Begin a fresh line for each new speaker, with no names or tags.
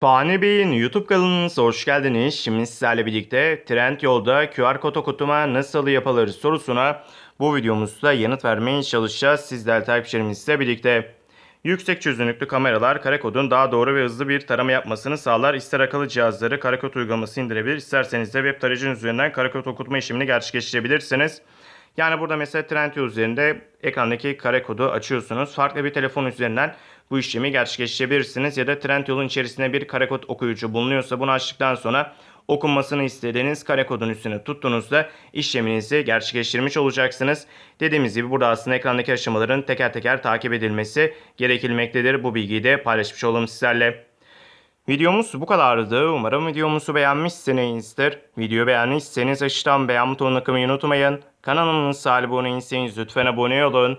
Fani Bey'in YouTube kanalınıza hoş geldiniz. Şimdi sizlerle birlikte Trendyol'da QR kod okutma nasıl yapılır sorusuna bu videomuzda yanıt vermeye çalışacağız. Sizler takipçilerimizle birlikte. Yüksek çözünürlüklü kameralar kare kodun daha doğru ve hızlı bir tarama yapmasını sağlar. İster akıllı cihazları kare kod uygulaması indirebilir, isterseniz de web tarayıcınız üzerinden kare kod okutma işlemini gerçekleştirebilirsiniz. Yani burada mesela Trendyol üzerinde ekrandaki kare kodu açıyorsunuz. Farklı bir telefon üzerinden bu işlemi gerçekleştirebilirsiniz. Ya da Trendyol'un içerisinde bir kare kod okuyucu bulunuyorsa bunu açtıktan sonra okunmasını istediğiniz kare kodun üstüne tuttuğunuzda işleminizi gerçekleştirmiş olacaksınız. Dediğimiz gibi burada aslında ekrandaki aşamaların teker teker takip edilmesi gerekilmektedir. Bu bilgiyi de paylaşmış olalım sizlerle. Videomuz bu kadardı. Umarım videomuzu beğenmişsinizdir. Videoyu beğendiyseniz aşağıdan beğen butonuna tıklamayı unutmayın. Kanalımıza abone değilseniz lütfen abone olun.